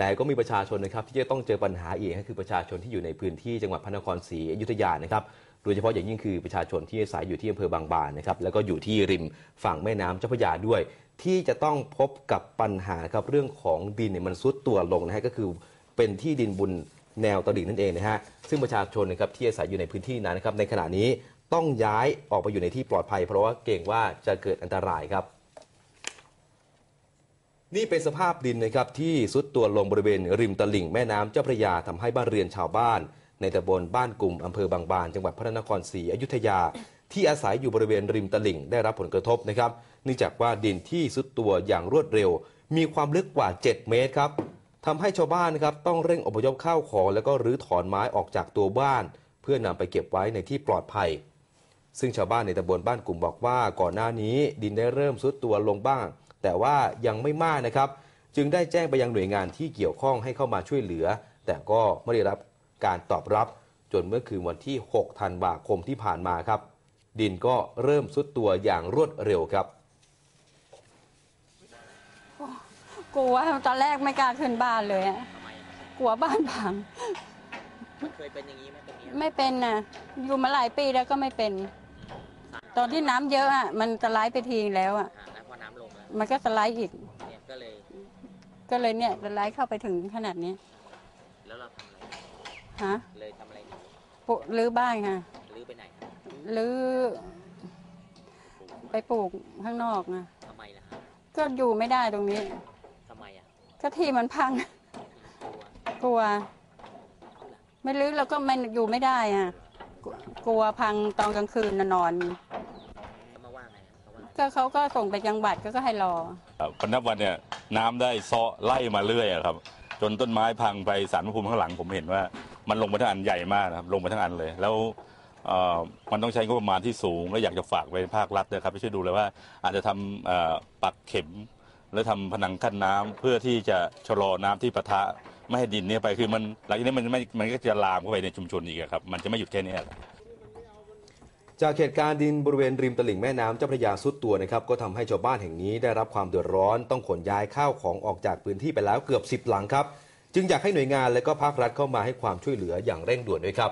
แต่ก็มีประชาชนนะครับที่จะต้องเจอปัญหาอีกก็คือประชาชนที่อยู่ในพื้นที่จังหวัดพระนครศรีอยุธยานะครับโดยเฉพาะอย่างยิ่งคือประชาชนที่อาศัยอยู่ที่อำเภอบางบานนะครับแล้วก็อยู่ที่ริมฝั่งแม่น้ำเจ้าพระยาด้วย ที่จะต้องพบกับปัญหาครับเรื่องของดินเนี่ยมันซุดตัวลงนะฮะก็คือเป็นที่ดินบุญแนวตลิ่งนั่นเองนะฮะซึ่งประชาชนนะครับที่อาศัยอยู่ในพื้นที่นั้นนะครับในขณะนี้ต้องย้ายออกไปอยู่ในที่ปลอดภัย เพราะว่าเกรงว่าจะเกิดอันตรายครับ นี่เป็นสภาพดินนะครับที่ซุดตัวลงบริเวณริมตลิ่งแม่น้ำเจ้าพระยาทำให้บ้านเรือนชาวบ้าน ในตำบลบ้านกลุ่มอำเภอบางบาน จังหวัดพระนครศรีอยุธยา ที่อาศัยอยู่บริเวณริมตลิ่งได้รับผลกระทบนะครับเนื่องจากว่าดินที่ซุดตัวอย่างรวดเร็ว มีความลึกกว่า 7 เมตรครับทำให้ชาวบ้านนะครับต้องเร่งอพยพข้าวของ แล้วก็รื้อถอนไม้ออกจากตัวบ้าน เพื่อนำไปเก็บไว้ในที่ปลอดภัย ซึ่งชาวบ้านในตำบลบ้านกลุ่มบอกว่าก่อนหน้านี้ดินได้เริ่มซุดตัวลงบ้าง แต่ว่ายังไม่มากนะครับ จึงได้แจ้งไปยังหน่วยงานที่เกี่ยวข้องให้เข้ามาช่วยเหลือ แต่ก็ไม่ได้รับการตอบรับ จนเมื่อคืนวันที่ 6 ธันวาคมที่ผ่านมาครับ ดินก็เริ่มซุดตัวอย่างรวดเร็วครับ กลัวตอนแรกไม่กล้าขึ้นบ้านเลยอะทำไมอะกลัวบ้านพัง มันเคยเป็นอย่างนี้ไหมตรงนี้ไม่เป็นนะอยู่มาหลายปีแล้วก็ไม่เป็น ตอนที่น้ำเยอะอะมันสไลด์ไปทีแล้วอะ มันก็สไลด์อีก เนี่ยก็เลย ก็เลยเนี่ยสไลด์เข้าไปถึงขนาดนี้แล้วเราทำอะไร ฮะเลยทำอะไรหนีปุรื้อบ้านค่ะหรือไปไหนครับรื้อไปปลูกข้างนอกนะทำไมล่ะครับก็อยู่ไม่ได้ตรงนี้ ทำไมอะก็ที่มันพัง กลัวกลัว ไม่รื้อแล้วก็ไม่อยู่ไม่ได้อะกลัวกลัวพังตอนกลางคืนน่ะนอน ก็เขาก็ส่งไปจังหวัดก็ก็ให้รอครับพนับวันเนี่ยน้ำได้เซาะไล่มาเรื่อยอะครับ จนต้นไม้พังไปสารพระภูมิข้างหลังผมเห็นว่ามันลงมาทั้งอันใหญ่มากนะครับลงมาทั้งอันเลย แล้วเอ่อมันต้องใช้งบประมาณที่สูง และอยากจะฝากไปภาครัฐนะครับไปช่วยดูเลยว่าอาจจะทำเอ่อปักเข็ม แล้วทำผนังกั้นน้ำเพื่อที่จะชะลอน้ำที่ปะทะไม่ให้ดินเนี่ยไปคือมันหลังจากนี้มันไม่มันก็จะลามเข้าไปในชุมชนอีกอะครับมันจะไม่หยุดแค่นี้ครับ จากเหตุการณ์ดินบริเวณริมตลิ่งแม่น้ำเจ้าพระยาซุดตัวนะครับก็ทำให้ชาวบ้านแห่งนี้ได้รับความเดือดร้อน ต้องขนย้ายข้าวของออกจากพื้นที่ไปแล้วเกือบ 10 หลังครับ จึงอยากให้หน่วยงานและก็ภาครัฐเข้ามาให้ความช่วยเหลืออย่างเร่งด่วนด้วยครับ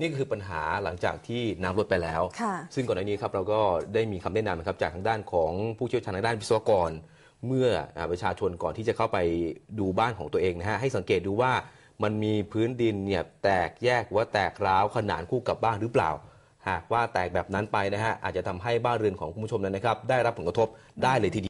นี่คือปัญหาหลังจากที่น้ำลดไปแล้ว ค่ะ ซึ่งก่อนหน้านี้ครับเราก็ได้มีคำแนะนำนะครับจากทางด้านของผู้เชี่ยวชาญทางด้านวิศวกร เมื่ออ่าประชาชนก่อนที่จะเข้าไปดูบ้านของตัวเองนะฮะให้สังเกตดูว่ามันมีพื้นดินเนี่ยแตกแยกหรือว่าแตกร้าวขนานคู่กับบ้านหรือเปล่า หากว่าแตกแบบนั้นไปนะฮะอาจจะทำให้บ้านเรือนของคุณผู้ชมนั้นนะครับได้รับผลกระทบได้เลยทีเดียว